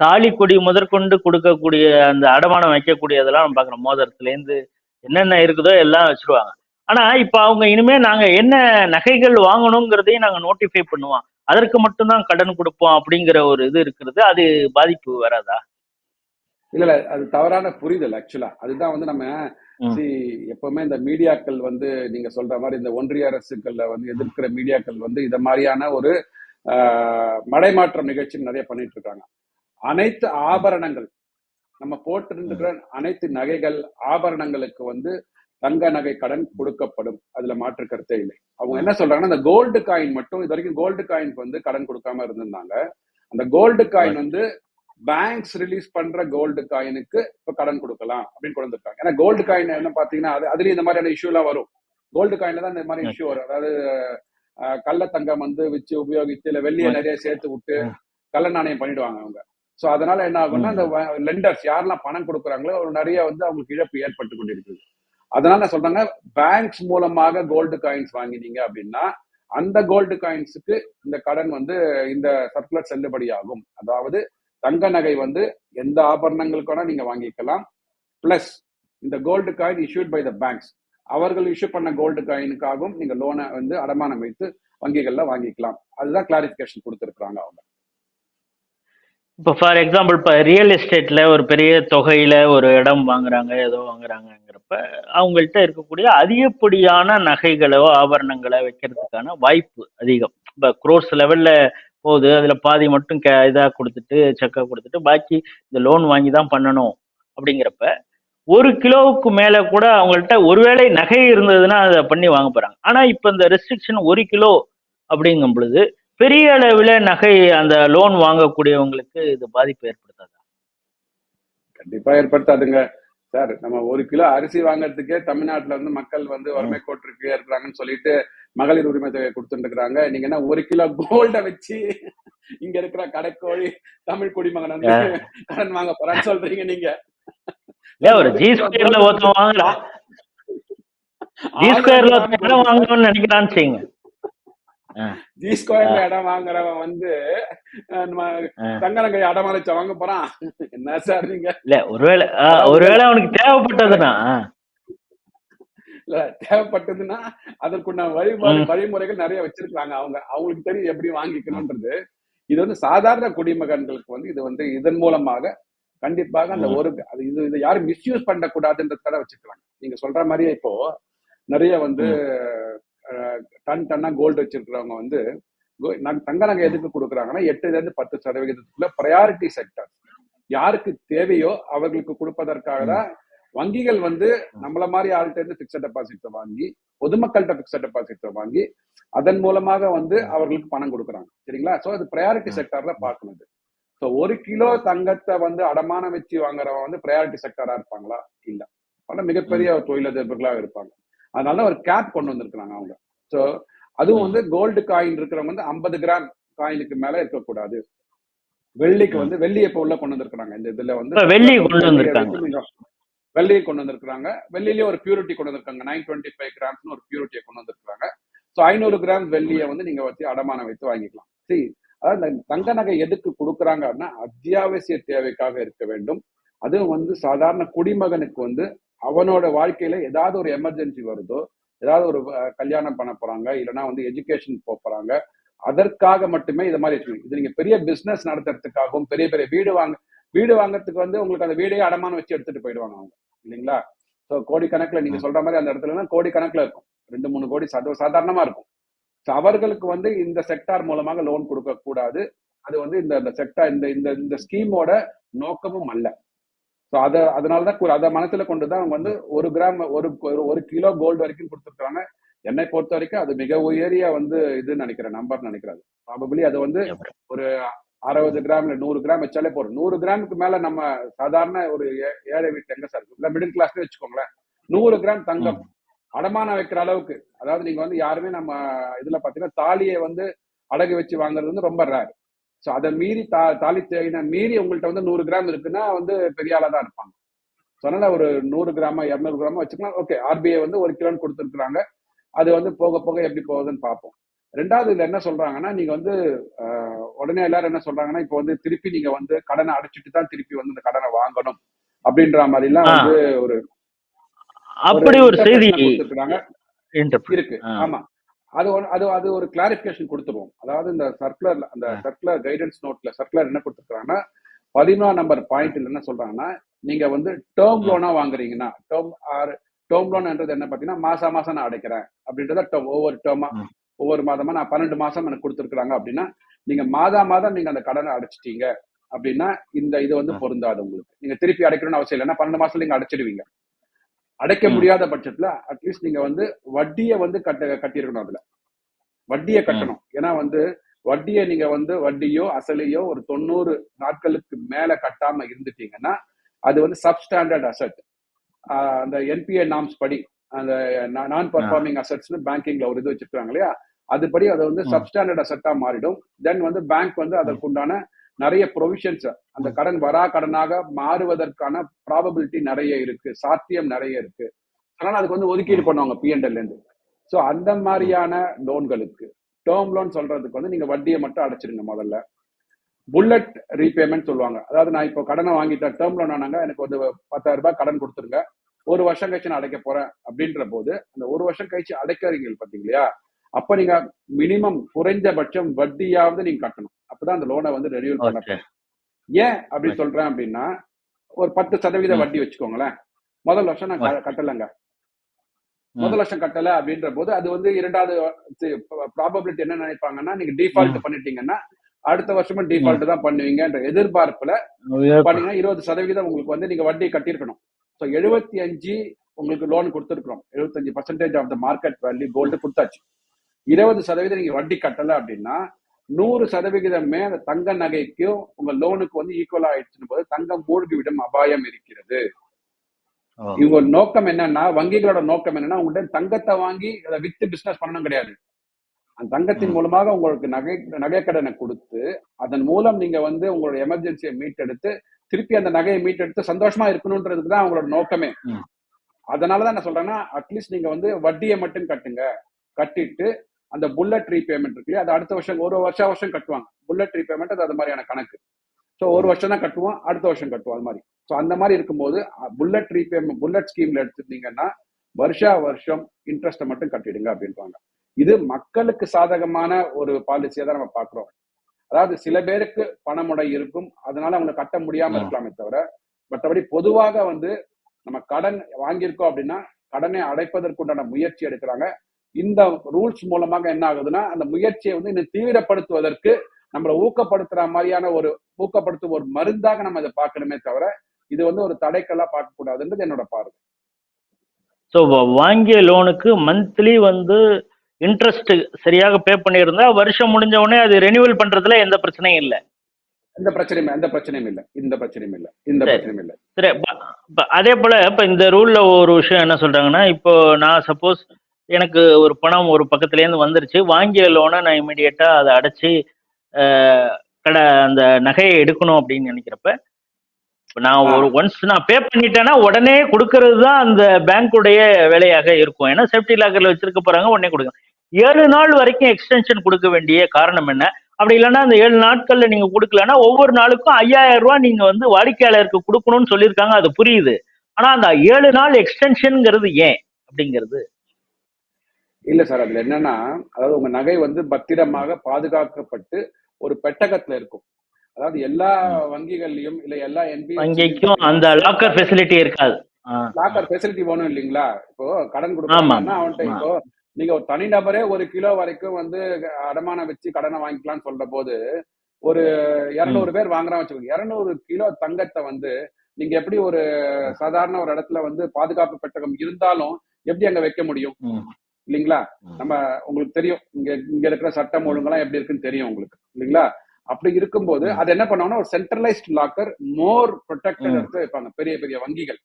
தாலி கொடி முதற்கொண்டு கொடுக்கக்கூடிய அந்த அடமானம் வைக்கக்கூடியதெல்லாம் நம்ம பார்க்குறோம். மோதிரத்துல இருந்து என்னென்ன இருக்குதோ எல்லாம் வச்சிருவாங்க. ஆனா இப்ப அவங்க இனிமே நாங்க என்ன நகைகள் வாங்கணுங்கிறதையும் நாங்க நோட்டிஃபை பண்ணுவோம். அதற்கு மட்டும்தான் கடன் கொடுப்போம் அப்படிங்கிற ஒரு இது இருக்கிறது. அது பாதிப்பு வராதா? இல்ல இல்ல. அது தவறான புரிதல் ஆக்சுவலா அதுதான் வந்து நம்ம எப்பவுமே இந்த மீடியாக்கள் வந்து நீங்க சொல்ற மாதிரி இந்த ஒன்றிய அரசுகள்ல வந்து எதிர்க்கிற மீடியாக்கள் வந்து இத மாதிரியான ஒரு மடைமாற்றம் நிகழ்ச்சி நிறைய பண்ணிட்டு இருக்காங்க. அனைத்து ஆபரணங்கள் நம்ம போட்டிருந்துக்கிற அனைத்து நகைகள் ஆபரணங்களுக்கு வந்து தங்க நகை கடன் கொடுக்கப்படும். அதுல மாற்று கருத்தே இல்லை. அவங்க என்ன சொல்றாங்கன்னா இந்த கோல்டு காயின் மட்டும் இது வரைக்கும் கோல்டு காயினுக்கு வந்து கடன் கொடுக்காம இருந்திருந்தாங்க. அந்த கோல்டு காயின் வந்து பேங்க்ஸ் ரிலீஸ் பண்ற கோல்டு காயினுக்கு இப்ப கடன் கொடுக்கலாம் அப்படின்னு கொண்டு வந்திருக்காங்க. ஏன்னா கோல்டு காயின் என்ன பாத்தீங்கன்னா அது அதுலயும் இந்த மாதிரியான இஷ்யூ எல்லாம் வரும். கோல்டு காயின்ல தான் இந்த மாதிரி இஷ்யூ வரும். அதாவது கள்ள தங்கம் வந்து வச்சு உபயோகித்து இல்ல வெள்ளியை நிறைய சேர்த்து விட்டு கள்ள நாணயம் பண்ணிடுவாங்க அவங்க. சோ அதனால என்ன ஆகும்னா இந்த லெண்டர்ஸ் யாரெல்லாம் பணம் கொடுக்குறாங்களோ ஒரு நிறைய வந்து அவங்களுக்கு இழப்பு ஏற்பட்டு கொண்டிருக்குது. அதனால நான் சொல்றாங்க பேங்க்ஸ் மூலமாக கோல்டு காயின்ஸ் வாங்கினீங்க அப்படின்னா அந்த கோல்டு காயின்ஸுக்கு இந்த கடன் வந்து இந்த சர்க்குலர் செல்லுபடியாகும். அதாவது தங்க நகை வந்து எந்த ஆபரணங்களுக்கு வேணா நீங்க வாங்கிக்கலாம். பிளஸ் இந்த gold coin issued by the banks அவர்கள் இஷ்யூ பண்ண கோல்டு காயினுக்காகவும் நீங்க லோனை வந்து அடமானம் வைத்து வங்கிகள்ல வாங்கிக்கலாம். அதுதான் கிளாரிபிகேஷன் கொடுத்துருக்குறாங்க அவங்க. இப்போ ஃபார் எக்ஸாம்பிள் இப்போ ரியல் எஸ்டேட்ல ஒரு பெரிய தொகையில ஒரு இடம் வாங்குறாங்க ஏதோ வாங்குறாங்கங்கிறப்ப அவங்கள்ட்ட இருக்கக்கூடிய அதிகப்படியான நகைகளோ ஆபரணங்களோ வைக்கிறதுக்கான வாய்ப்பு அதிகம். இப்போ க்ரோர்ஸ் லெவல்ல போகுது அதுல பாதி மட்டும் கே இதாக கொடுத்துட்டு செக்கை கொடுத்துட்டு பாக்கி இந்த லோன் வாங்கி தான் பண்ணணும் அப்படிங்கிறப்ப ஒரு கிலோவுக்கு மேல கூட அவங்கள்ட்ட ஒருவேளை நகை இருந்ததுன்னா அதை பண்ணி வாங்க போறாங்க. ஆனா இப்போ இந்த ரெஸ்ட்ரிக்ஷன் ஒரு கிலோ அப்படிங்கும் பொழுது பெரிய அளவில் நகை அந்த லோன் வாங்கக்கூடியவங்களுக்கு இது பாதிப்பு ஏற்படுத்தாதா? கண்டிப்பா ஏற்படுத்தாதுங்க. சார் நம்ம ஒரு கிலோ அரிசி வாங்குறதுக்கே தமிழ்நாட்டுல வந்து மக்கள் வந்து வறுமை கோட்டிற்கு இருக்கிறாங்கன்னு சொல்லிட்டு மகளிர் உரிமை தொகை கொடுத்துருக்காங்க நீங்க என்ன ஒரு கிலோ கோல்ட வச்சு இங்க இருக்கிற கடைக்கோழி தமிழ் குடிமகன் வந்து கடன் வாங்க போறான்னு சொல்றீங்க நீங்க. ஒரு ஜி ஸ்கொயர்ல ஒருத்தன் வாங்குறான். ஜி ஸ்கொயர்ல ஒருத்தன் வாங்கணும்னு நினைக்கிறான்னு செய்யுங்க ஜி ஸ்கொயர்ல இடம் வாங்குறவன் வந்து ஆ. தங்கநகை அடமாளிச்ச வாங்க போறான். என்ன சார் நீங்க? இல்ல ஒருவேளை ஒருவேளை அவனுக்கு தேவைப்பட்டதுன்னா இல்ல தேவைப்பட்டதுன்னா அதற்குண்டான வழிபாடு. வழிமுறைகள் நிறைய வச்சிருக்காங்க அவங்க அவங்களுக்கு தெரியும் எப்படி வாங்கிக்கணும்ன்றது. இது வந்து சாதாரண குடிமகன்களுக்கு வந்து இது வந்து இதன் மூலமாக கண்டிப்பாக அந்த. ஒரு அது இது இதை யாரும் மிஸ்யூஸ் பண்ணக்கூடாதுன்றதுக்காக வச்சுக்கலாம் நீங்க சொல்ற மாதிரியே இப்போ நிறைய வந்து டன் டன்னா கோல்டு வச்சிருக்கிறவங்க வந்து தங்க நகை எதுக்கு கொடுக்குறாங்கன்னா எட்டுல இருந்து பத்து சதவிகிதத்துக்குள்ள ப்ரையாரிட்டி செக்டர் யாருக்கு தேவையோ அவர்களுக்கு கொடுப்பதற்காக தான் வங்கிகள் வந்து நம்மள மாதிரி ஆள்கிட்ட இருந்து பிக்சட் டெபாசிட்டை வாங்கி பொதுமக்கள்கிட்ட பிக்சட் டெபாசிட்டை வாங்கி அதன் மூலமாக வந்து அவர்களுக்கு பணம் கொடுக்குறாங்க. சரிங்களா? சோ அது ப்ரையாரிட்டி செக்டர்ல பார்க்கணும் இது ஸோ ஒரு கிலோ தங்கத்தை வந்து அடமானம் வச்சு வாங்குறவன் வந்து ப்ரையாரிட்டி செக்டரா இருப்பாங்களா? இல்ல. ஆனா மிகப்பெரிய தொழிலதிபர்களாக இருப்பாங்க. அதனால ஒரு கேப் கொண்டு வந்திருக்கிறாங்க அவங்க. ஸோ அதுவும் வந்து கோல்டு காயின் இருக்கிறவங்க வந்து ஐம்பது கிராம் காயினுக்கு மேல இருக்கக்கூடாது. வெள்ளிக்கு வந்து வெள்ளி இப்ப உள்ள கொண்டு வந்திருக்கிறாங்க. இந்த இதுல வந்து வெள்ளியை கொண்டு வந்திருக்காங்க. வெள்ளியை கொண்டு வந்திருக்கிறாங்க. வெள்ளியிலேயே ஒரு பியூரிட்டி கொண்டு வந்திருக்காங்க. நைன் டுவெண்ட்டி ஃபைவ் கிராம்ஸ்னு ஒரு பியூரிட்டியை கொண்டு வந்திருக்காங்க ஸோ ஐநூறு கிராம் வெள்ளியை வந்து நீங்க வச்சு அடமானம் வைத்து வாங்கிக்கலாம். சரி அதாவது தங்க நகை எதுக்கு கொடுக்குறாங்க அப்படின்னா அத்தியாவசிய தேவைக்காக இருக்க வேண்டும். அதுவும் வந்து சாதாரண குடிமகனுக்கு வந்து அவனோட வாழ்க்கையில ஏதாவது ஒரு எமர்ஜென்சி வருதோ ஏதாவது ஒரு கல்யாணம் பண்ண போறாங்க இல்லைன்னா வந்து எஜுகேஷன் போறாங்க அதற்காக மட்டுமே இது மாதிரி வச்சுக்கணும். இது நீங்க பெரிய பிசினஸ் நடத்துறதுக்காகவும் பெரிய பெரிய வீடு வாங்க வீடு வாங்குறதுக்கு வந்து உங்களுக்கு அந்த வீடையே அடமானம் வச்சு எடுத்துட்டு போயிடுவாங்க அவங்க இல்லைங்களா? ஸோ கோடிக்கணக்கில் நீங்க சொல்ற மாதிரி அந்த இடத்துல கோடி கணக்குல இருக்கும். ரெண்டு மூணு கோடி சத சாதாரணமா இருக்கும். ஸோ அவர்களுக்கு வந்து இந்த செக்டார் மூலமாக லோன் கொடுக்க கூடாது அது வந்து இந்த இந்த செக்டார் இந்த இந்த இந்த ஸ்கீமோட நோக்கமும் அல்ல. ஸோ அதை அதனால தான் அதை மனசுல கொண்டு தான் அவங்க வந்து ஒரு கிராம் ஒரு ஒரு- கிலோ கோல்டு வரைக்கும் கொடுத்துருக்காங்க என்னை பொறுத்த வரைக்கும் அது மிக உயரிய வந்து இது நினைக்கிறேன் நம்பர் நினைக்கிறாரு. ப்ராபபிளி அது வந்து ஒரு அறுபது கிராம் இல்ல நூறு கிராம் வச்சாலே போதும். நூறு கிராமுக்கு மேல நம்ம சாதாரண ஒரு ஏழை வீட்டு எங்க சார் இல்ல மிடில் கிளாஸ்ல வச்சுக்கோங்களேன். நூறு கிராம் தங்கம். அடமானம் வைக்கிற அளவுக்கு. அதாவது நீங்க வந்து யாருமே நம்ம இதுல பாத்தீங்கன்னா தாலியை வந்து அடகு வச்சு வாங்குறது வந்து ரொம்ப ரேர் ஸோ அதை மீறி தா தாலி தேயினை மீறி உங்கள்ட்ட வந்து நூறு கிராம் இருக்குன்னா வந்து பெரிய ஆளா தான் இருப்பாங்க. ஸோ அதனால ஒரு நூறு கிராமா இரநூறு கிராமா வச்சுக்கலாம். ஓகே ஆர்பிஐ வந்து ஒரு கிலோன்னு கொடுத்துருக்குறாங்க. அது வந்து போக போக எப்படி போகுதுன்னு பார்ப்போம். ரெண்டாவது இதுல என்ன சொல்றாங்கன்னா நீங்க வந்து உடனே எல்லாரும் என்ன சொல்றாங்கன்னா இப்போ வந்து திருப்பி நீங்க வந்து கடனை அடைச்சிட்டு தான் திருப்பி வந்து இந்த கடனை வாங்கணும் அப்படின்ற மாதிரி எல்லாம். வந்து ஒரு அப்படி ஒரு செய்தி. இருக்கு. ஆமா. அது அது அது ஒரு கிளாரிபிகேஷன் கொடுத்துருவோம் அதாவது இந்த சர்க்குலர்ல அந்த. சர்க்குலர் கைடன்ஸ் நோட்ல சர்க்குலர் என்ன கொடுத்துருக்காங்கன்னா பதினொன்று நம்பர் பாயிண்ட்ல என்ன சொல்றாங்கன்னா நீங்க வந்து டேர்ம் லோனா வாங்குறீங்கன்னா டேர்ம் ஆர் டேர்ம் லோன்ன்றது என்ன பாத்தீங்கன்னா மாசம் மாசம் நான் அடைக்கிறேன் அப்படின்றத ஒவ்வொரு டேர்மா. ஒவ்வொரு மாதமா நான் பன்னெண்டு மாசம் எனக்கு கொடுத்துருக்காங்க அப்படின்னா நீங்க மாதா மாதம் நீங்க அந்த கடனை அடைச்சிட்டீங்க அப்படின்னா இந்த இது வந்து. பொருந்தாது உங்களுக்கு நீங்க திருப்பி அடைக்கணும்னு அவசியம் இல்லை ஏன்னா பன்னெண்டு மாசம் நீங்க அடைச்சிடுவீங்க அடைக்க. முடியாத பட்சத்துல அட்லீஸ்ட் நீங்க வந்து வட்டியை வந்து கட்ட கட்டியிருக்கணும் அதுல. வட்டியை கட்டணும். ஏன்னா வந்து வட்டியை நீங்க வந்து வட்டியோ அசலையோ ஒரு தொண்ணூறு நாட்களுக்கு மேல கட்டாம இருந்துட்டீங்கன்னா அது வந்து சப்ஸ்டாண்டர்ட் அசட் அந்த என்பிஏ நாம்ஸ் படி அந்த நான் பர்ஃபார்மிங் அசட்ஸ்னு பேங்கிங்ல ஒரு இது வச்சிருக்காங்க இல்லையா? அதுபடி அது வந்து. சப்ஸ்டாண்டர்ட் அசட்டா மாறிடும். தென் வந்து பேங்க் வந்து அதற்குண்டான நிறைய ப்ரொவிஷன்ஸ் அந்த கடன் வரா கடனாக மாறுவதற்கான ப்ராபபிலிட்டி நிறைய இருக்கு சாத்தியம் நிறைய இருக்கு. அதனால அதுக்கு வந்து ஒதுக்கீடு பண்ணுவாங்க பிஎன்எல் இருந்து ஸோ அந்த மாதிரியான லோன்களுக்கு டேர்ம் லோன் சொல்றதுக்கு வந்து நீங்க வட்டியை மட்டும் அடைச்சிருங்க முதல்ல. புல்லட் ரீபேமெண்ட் சொல்லுவாங்க. அதாவது நான் இப்போ கடனை வாங்கிட்டேன் டேர்ம் லோன் ஆனாங்க எனக்கு வந்து பத்தாயிரம் ரூபாய் கடன் கொடுத்துருங்க. ஒரு வருஷம் கழிச்சு நான் அடைக்க போறேன் அப்படின்ற போது அந்த ஒரு வருஷம் கழிச்சு அடைக்கிறீங்க பாத்தீங்களா அப்ப நீங்க மினிமம் குறைந்தபட்சம் வட்டியாவது நீங்க கட்டணும். அப்பதான் அந்த லோனை வந்து ரெனியூல் பண்ண. ஏன் அப்படி சொல்றேன் அப்படின்னா ஒரு பத்து சதவீத. வட்டி வச்சுக்கோங்களேன். முதல் வருஷம் நான் கட்டலைங்க. முதல் வருஷம் கட்டல அப்படின்ற போது அது வந்து இரண்டாவது ப்ராபபிலிட்டி என்ன நினைப்பாங்கன்னா நீங்க டிஃபால்ட். பண்ணிட்டீங்கன்னா அடுத்த வருஷமும் டிஃபால்ட் தான் பண்ணுவீங்கன்ற எதிர்பார்ப்புல பண்ணீங்கன்னா இருபது சதவீதம் உங்களுக்கு வந்து நீங்க வட்டி கட்டியிருக்கணும். ஸோ எழுபத்தி அஞ்சு உங்களுக்கு லோன் கொடுத்துருக்கோம் எழுபத்தஞ்சு percentage of the market value gold கொடுத்தாச்சு. இருபது சதவீதம் நீங்க வட்டி கட்டல அப்படின்னா நூறு சதவிகிதமே அந்த தங்க நகைக்கும் உங்க லோனுக்கு வந்து ஈக்குவல் ஆயிடுச்சுன்னு போது தங்கம் மூழ்கிவிடும் அபாயம் இருக்கிறது. இவங்க நோக்கம் என்னன்னா வங்கிகளோட நோக்கம் என்னன்னா உங்கள்ட்ட தங்கத்தை வாங்கி அதை வித்து பிசினஸ் பண்ணணும் கிடையாது அந்த தங்கத்தின். மூலமாக உங்களுக்கு நகை நகைக்கடனை கொடுத்து அதன் மூலம் நீங்க வந்து உங்களோட எமர்ஜென்சியை மீட்டெடுத்து திருப்பி அந்த நகையை மீட்டெடுத்து சந்தோஷமா இருக்கணுன்றதுக்கு தான் அவங்களோட நோக்கமே. அதனாலதான் நான் சொல்றேன்னா அட்லீஸ்ட் நீங்க வந்து வட்டியை மட்டும் கட்டுங்க கட்டிட்டு அந்த புல்லட் ரீபேமெண்ட் இருக்கு இல்லையா? அது அடுத்த வருஷம் ஒரு வருஷம் வருஷம் கட்டுவாங்க. புல்லட் ரீபேமெண்ட் அது அது மாதிரியான கணக்கு. ஸோ ஒரு வருஷம் தான் கட்டுவோம் அடுத்த வருஷம் கட்டுவோம் அது மாதிரி. ஸோ அந்த மாதிரி இருக்கும்போது புல்லட் ரீபேமெண்ட் புல்லட் ஸ்கீம்ல எடுத்துட்டீங்கன்னா வருஷா வருஷம் இன்ட்ரெஸ்ட்டை மட்டும் கட்டிடுங்க அப்படின்றாங்க இது மக்களுக்கு சாதகமான ஒரு பாலிசியை தான் நம்ம பார்க்குறோம். அதாவது சில பேருக்கு பணமுடை இருக்கும் அதனால அவங்க கட்ட முடியாம. இருக்கலாமே தவிர மற்றபடி பொதுவாக வந்து நம்ம கடன் வாங்கியிருக்கோம் அப்படின்னா கடனை அடைப்பதற்குண்டான முயற்சி எடுக்கிறாங்க. இந்த ரூல்ஸ் மூலமாக என்ன ஆகுதுன்னா அந்த முயற்சியை வந்து இன்னும் தீவிரப்படுத்துவதற்கு நம்மளை ஊக்கப்படுத்துற மாதிரியான ஒரு ஊக்கப்படுத்தும் ஒரு மருந்தாக நம்ம இதை பார்க்கணுமே தவிர இது வந்து ஒரு தடைக்கல்லா பார்க்க கூடாதுன்றது என்னோட பார்வை. ஸோ வாங்கிய லோனுக்கு மந்த்லி வந்து இன்ட்ரெஸ்ட் சரியாக பே பண்ணியிருந்தா வருஷம் முடிஞ்ச உடனே அது ரெனியூவல் பண்றதுல எந்த பிரச்சனையும் இல்லை. எந்த பிரச்சனையும் எந்த பிரச்சனையும் இல்லை. இந்த பிரச்சனையும் இல்லை. இந்த. பிரச்சனையும் இல்லை. சரி அதே போல இப்ப இந்த ரூல்ல ஒரு விஷயம் என்ன சொல்றாங்கன்னா இப்போ நான் சப்போஸ் எனக்கு ஒரு பணம் ஒரு பக்கத்துல இருந்து வந்துருச்சு. வாங்கிய லோனை நான் இமிடியேட்டா அதை அடைச்சு கடை அந்த நகையை எடுக்கணும் அப்படின்னு நினைக்கிறப்ப இப்ப நான் ஒரு ஒன்ஸ் நான் பே பண்ணிட்டேன்னா உடனே கொடுக்கறது தான் அந்த பேங்க்குடைய வேலையாக இருக்கும். ஏன்னா சேஃப்டி லாக்கர்ல வச்சிருக்க போறாங்க உடனே கொடுங்க. ஏழு நாள் வரைக்கும் எக்ஸ்டென்ஷன் கொடுக்க வேண்டிய காரணம் என்ன? அப்படி இல்லைன்னா அந்த ஏழு நாட்கள்ல நீங்க கொடுக்கலன்னா ஒவ்வொரு நாளுக்கும் ஐயாயிரம் ரூபாய் நீங்க வந்து வாடிக்கையாளருக்கு கொடுக்கணும்னு சொல்லியிருக்காங்க அது புரியுது. ஆனா அந்த ஏழு நாள் எக்ஸ்டென்ஷன்ங்கிறது ஏன்? அப்படிங்கிறது இல்ல சார் அதுல என்னன்னா அதாவது உங்க நகை வந்து பத்திரமாக பாதுகாக்கப்பட்டு ஒரு பெட்டகத்துல இருக்கும். அதாவது எல்லா வங்கிகள்லயும் இல்ல எல்லா என்பி வங்கிக்கும் அந்த லாக்கர் ஃபெசிலிட்டி இருக்காது. லாக்கர் ஃபெசிலிட்டி வேணும் இல்லைங்களா? இப்போ கடன். கொடுக்கணும்னா அவன்கிட்ட. இப்போ நீங்க ஒரு தனிநபரே ஒரு கிலோ வரைக்கும் வந்து அடமானம் வச்சு கடனை வாங்கிக்கலாம்னு சொல்ற போது ஒரு இருநூறு பேர் வாங்குறான் வச்சுக்கோங்க. இருநூறு கிலோ தங்கத்தை வந்து நீங்க எப்படி ஒரு சாதாரண ஒரு இடத்துல வந்து பாதுகாப்பு பெட்டகம் இருந்தாலும் எப்படி அங்க வைக்க முடியும்? இல்லைங்களா. நம்ம உங்களுக்கு தெரியும். இங்க இங்க இருக்கிற சட்டம் ஒழுங்கெல்லாம் எப்படி இருக்குன்னு தெரியும் உங்களுக்கு. இல்லைங்களா? அப்படி இருக்கும்போது. அது என்ன பண்ணுவாங்கன்னா ஒரு சென்ட்ரலைஸ்ட் லாக்கர் மோர் ப்ரொடெக்டட். எடுத்து வைப்பாங்க. பெரிய பெரிய வங்கிகள்.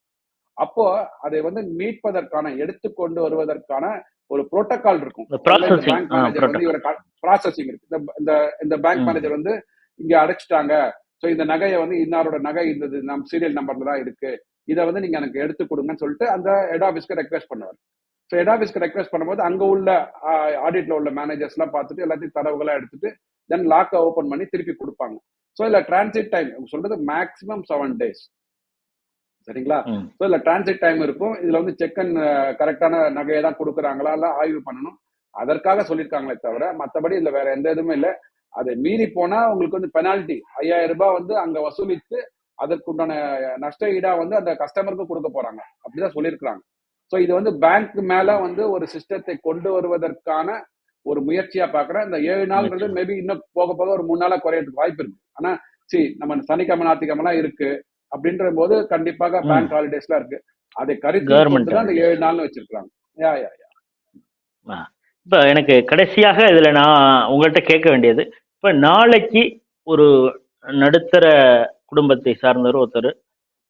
அப்போ அதை வந்து மீட்பதற்கான எடுத்துக்கொண்டு வருவதற்கான ஒரு புரோட்டோகால் இருக்கும். பேங்க் மேனேஜர் வந்து protocol. இவரை ப்ராசஸிங் இருக்கு. இந்த- இந்த பேங்க். மேனேஜர் வந்து இங்க அடைச்சிட்டாங்க. சோ இந்த நகையை வந்து இன்னாரோட நகை இந்த நம் சீரியல் நம்பர்ல தான் இருக்கு. இதை வந்து நீங்க எனக்கு எடுத்து கொடுங்கன்னு சொல்லிட்டு அந்த ஹெட் ஆஃபீஸ்க்கு ரெக்வெஸ்ட் பண்ணுவார். ஸோ ஹெட் ஆஃபீஸ்க்கு ரெக்வெஸ்ட் பண்ணும்போது அங்க உள்ள ஆடிட்ல உள்ள மேனேஜர்ஸ் எல்லாம் பார்த்துட்டு எல்லாத்தையும் தரவுகளா எடுத்துட்டு தென் லாக்கை ஓபன் பண்ணி திருப்பி கொடுப்பாங்க. ஸோ இல்ல டிரான்சிட் டைம் சொல்றது மேக்ஸிமம் செவன் டேஸ் சரிங்களா. ஸோ இல்ல டிரான்சிட் டைம் இருக்கும். இதுல வந்து செக் அண்ட் கரெக்டான நகையை தான் கொடுக்குறாங்களா இல்ல ஆய்வு பண்ணணும்? அதற்காக சொல்லியிருக்காங்களே தவிர மற்றபடி இதுல வேற எந்த இதுவுமே இல்லை. அதை மீறி போனா உங்களுக்கு வந்து பெனால்டி ஐயாயிரம் ரூபாய் வந்து அங்க வசூலித்து அதற்குண்டான நஷ்ட ஈடா வந்து அந்த கஸ்டமருக்கு கொடுக்க போறாங்க. அப்படிதான் சொல்லியிருக்கிறாங்க. ஸோ இது வந்து பேங்க் மேல வந்து ஒரு சிஸ்டத்தை கொண்டு வருவதற்கான ஒரு முயற்சியா பாக்குறேன் இந்த ஏழு நாள்ன்றது மேபி இன்னும் போக போக ஒரு மூணு நாளா குறையறதுக்கு வாய்ப்பு இருக்கு. ஆனா சரி நம்ம சனிக்கிழமை ஞாயிற்றுக்கிழமெல்லாம் இருக்கு. அப்படின்ற போது கண்டிப்பாக. பேங்க் ஹாலிடேஸ்லாம் இருக்கு. அதை கொண்டு தான் அந்த ஏழு நாள்னு வச்சிருக்காங்க யா யா யா. இப்ப எனக்கு கடைசியாக இதுல நான் உங்கள்கிட்ட கேட்க வேண்டியது. இப்ப நாளைக்கு ஒரு நடுத்தர குடும்பத்தை சார்ந்தவர் ஒருத்தர்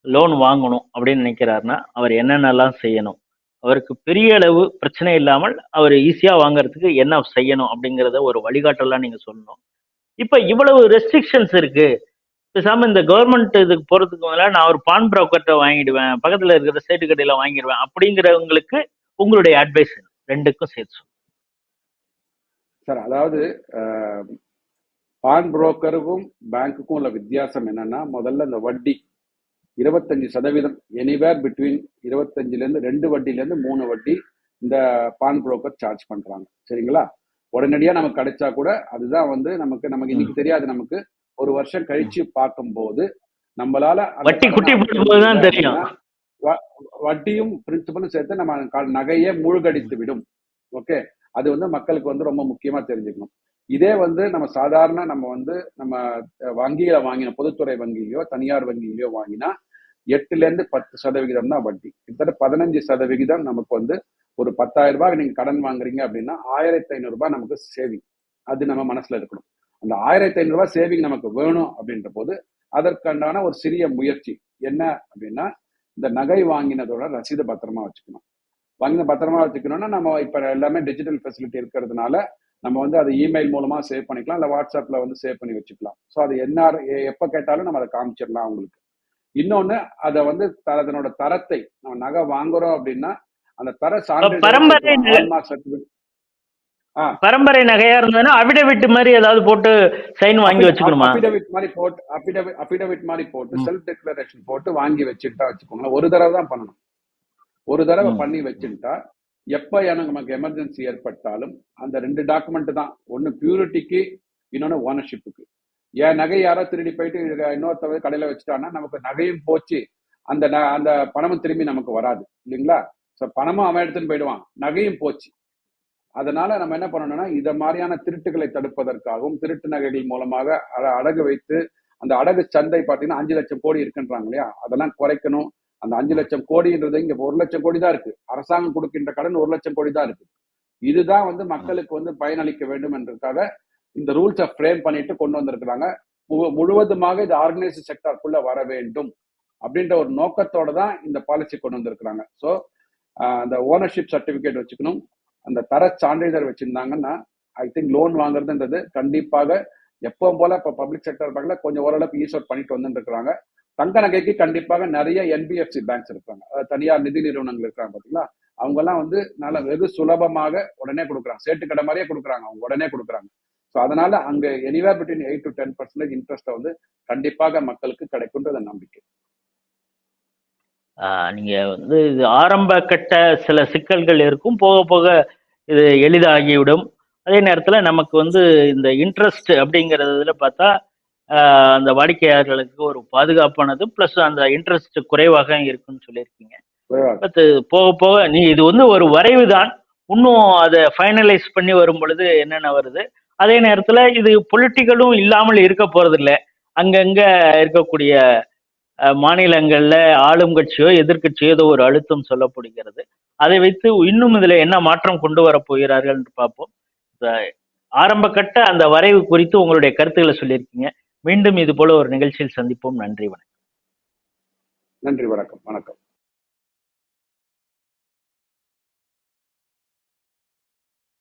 லோன் வாங்கணும் அப்படின்னு நினைக்கிறாருன்னா அவர் என்னென்னலாம் செய்யணும்? அவருக்கு பெரிய அளவு பிரச்சனை இல்லாமல் அவர் ஈஸியாக வாங்குறதுக்கு என்ன செய்யணும் அப்படிங்கிறத ஒரு வழிகாட்டலாம் நீங்கள் சொல்லணும். இப்போ இவ்வளவு ரெஸ்ட்ரிக்ஷன்ஸ் இருக்கு. பேசாமல் இந்த கவர்மெண்ட் இதுக்கு போகிறதுக்கு முதல்ல நான் ஒரு பான் ப்ரோக்கர்கிட்ட வாங்கிடுவேன் பக்கத்தில் இருக்கிற ஸ்டேட்டு கடையில் வாங்கிடுவேன் அப்படிங்கிறவங்களுக்கு உங்களுடைய அட்வைஸ் ரெண்டுக்கும் சேர்த்து சார் அதாவது பான் புரோக்கருக்கும் பேங்க்குக்கும் உள்ள வித்தியாசம் என்னன்னா முதல்ல இந்த வட்டி இருபத்தஞ்சு சதவீதம் எனிவேர் பிட்வீன் இருபத்தஞ்சுல இருந்து ரெண்டு வட்டில இருந்து மூணு வட்டி இந்த பான் புரோக்கர் சார்ஜ் பண்றாங்க. சரிங்களா? உடனடியா நமக்கு கிடைச்சா கூட அதுதான் வந்து நமக்கு நமக்கு இன்னைக்கு தெரியாது. நமக்கு ஒரு வருஷம் கழிச்சு பார்க்கும்போது நம்மளால வட்டி குட்டி அடைக்க போடும்போது தான் முடியல தெரியும். வட்டியும் பிரின்சிபலும் சேர்த்து நம்ம நகையை மூழ்கடித்து விடும். ஓகே அது வந்து மக்களுக்கு வந்து ரொம்ப முக்கியமா தெரிஞ்சுக்கணும். இதே வந்து நம்ம சாதாரண நம்ம வந்து நம்ம வங்கியில வாங்கின பொதுத்துறை வங்கியிலயோ தனியார் வங்கியிலயோ வாங்கினா எட்டுல இருந்து பத்து சதவிகிதம் தான் வட்டி. கிட்டத்தட்ட பதினஞ்சு சதவிகிதம் நமக்கு வந்து ஒரு பத்தாயிரம் ரூபாய் நீங்க கடன் வாங்குறீங்க அப்படின்னா ஆயிரத்தி ஐநூறு ரூபாய் நமக்கு சேவிங் அது நம்ம மனசுல இருக்கணும். அந்த ஆயிரத்தி ஐநூறு ரூபாய் சேவிங் நமக்கு வேணும் அப்படின்ற போது அதற்கான ஒரு சிறிய முயற்சி என்ன அப்படின்னா இந்த நகை வாங்கினதோட ரசீதை பத்திரமா வச்சுக்கணும். வாங்கின பத்திரமா வச்சுக்கணும்னா நம்ம இப்ப எல்லாமே டிஜிட்டல் ஃபெசிலிட்டி இருக்கிறதுனால நம்ம வந்து அதை இமெயில் மூலமா சேவ் பண்ணிக்கலாம். இல்ல வாட்ஸ்அப்ல வந்து சேவ் பண்ணி வச்சுக்கலாம். ஸோ அது என்ன எப்ப கேட்டாலும் நம்ம அதை காமிச்சிடலாம் அவங்களுக்கு. இன்னொன்னு அதை வந்து த- அதனோட தரத்தை நம்ம நகை வாங்குறோம் அப்படின்னா அந்த தர சான்றிதழ் பரம்பரை நகையா இருந்ததுன்னா அபிடவிட் மாதிரி ஏதாவது போட்டு சைன் வாங்கி வச்சுக்கணுமா? அபிடவிட் மாதிரி போட்டு அபிடவிட் அபிடவிட் மாதிரி போட்டு. செல்ஃப் டிக்ளரேஷன் போட்டு வாங்கி வச்சுட்டா வச்சுக்கோங்களேன். ஒரு தடவை தான் பண்ணணும். ஒரு தடவை. பண்ணி வச்சுட்டா எப்போ எனக்கு நமக்கு எமர்ஜென்சி ஏற்பட்டாலும் அந்த ரெண்டு டாக்குமெண்ட் தான். ஒன்னு பியூரிட்டிக்கு இன்னொன்னு ஓனர்ஷிப்புக்கு என் நகை யாரோ திருடி போயிட்டு இன்னொருத்தவங்க கடையில் வச்சுட்டான்னா நமக்கு நகையும் போச்சு. அந்த அந்த பணமும் திரும்பி நமக்கு வராது. இல்லைங்களா? ஸோ பணமும் அவன் எடுத்துன்னு போயிடுவான். நகையும் போச்சு. அதனால நம்ம என்ன பண்ணணும்னா இதை மாதிரியான திருட்டுகளை தடுப்பதற்காகவும் திருட்டு நகைகள் மூலமாக அடகு வைத்து அந்த அடகு சந்தை பார்த்தீங்கன்னா அஞ்சு லட்சம் கோடி இருக்குன்றாங்க இல்லையா? அதெல்லாம் குறைக்கணும். அந்த அஞ்சு லட்சம் கோடின்றது இங்க ஒரு லட்சம் கோடி தான் இருக்கு. அரசாங்கம் கொடுக்கின்ற கடன் ஒரு லட்சம் கோடி தான் இருக்கு. இதுதான் வந்து மக்களுக்கு வந்து பயனளிக்க வேண்டும் என்றதுக்காக இந்த ரூல்ஸை ஃப்ரேம் பண்ணிட்டு கொண்டு வந்திருக்கிறாங்க. மு- முழுவதுமாக இது ஆர்கனைஸ்டு செக்டருக்குள்ள வர வேண்டும் அப்படின்ற ஒரு நோக்கத்தோட தான் இந்த பாலிசி கொண்டு வந்திருக்கிறாங்க. ஸோ அந்த ஓனர்ஷிப் சர்டிபிகேட் வச்சுக்கணும். அந்த தர சான்றிதழ் வச்சிருந்தாங்கன்னா ஐ திங்க் லோன் வாங்குறதுன்றது கண்டிப்பாக எப்பவும் போல இப்போ பப்ளிக் செக்டர் பேங்க்ல கொஞ்சம் ஓரளவுக்கு ஈஸ்வர் பண்ணிட்டு வந்துட்டு தங்க நகைக்கு கண்டிப்பாக நிறைய என்பிஎஃப்சி பேங்க்ஸ் இருக்காங்க. அதாவது தனியார் நிதி நிறுவனங்கள் இருக்காங்க பாத்தீங்களா? அவங்க எல்லாம் வந்து நல்ல வெகு சுலபமாக உடனே கொடுக்குறாங்க. சேட்டு கடை மாதிரியே கொடுக்குறாங்க. அவங்க உடனே கொடுக்குறாங்க. ஸோ அதனால அங்க anyway between eight to ten percentage interest வந்து கண்டிப்பாக மக்களுக்கு கிடைக்கும்ன்றது நம்பிக்கை. நீங்க வந்து இது ஆரம்ப கட்ட சில சிக்கல்கள் இருக்கும். போக போக இது எளிதாகிவிடும். அதே நேரத்துல நமக்கு வந்து இந்த இன்ட்ரெஸ்ட் அப்படிங்கிறதுல பார்த்தா அந்த வாடிக்கையாளர்களுக்கு ஒரு பாதுகாப்பானது ப்ளஸ் அந்த இன்ட்ரெஸ்ட் குறைவாக இருக்குன்னு சொல்லியிருக்கீங்க. பட் போக போக நீ இது வந்து ஒரு வரைவு தான். இன்னும் அதை ஃபைனலைஸ் பண்ணி வரும் பொழுது என்னென்ன வருது? அதே நேரத்துல இது பொலிட்டிக்கலும் இல்லாமல் இருக்க போறதில்ல. அங்கங்க இருக்கக்கூடிய மாநிலங்கள்ல ஆளும் கட்சியோ எதிர்க்கட்சியோ ஏதோ ஒரு அழுத்தம் சொல்லப்படுகிறது. அதை வைத்து இன்னும் இதுல என்ன மாற்றம் கொண்டு வரப் போகிறார்கள் பார்ப்போம். ஆரம்ப கட்ட அந்த வரைவு குறித்து உங்களுடைய கருத்துக்களை சொல்லியிருக்கீங்க. மீண்டும் இது போல ஒரு நிகழ்ச்சியில் சந்திப்போம். நன்றி வணக்கம். நன்றி வணக்கம். வணக்கம்.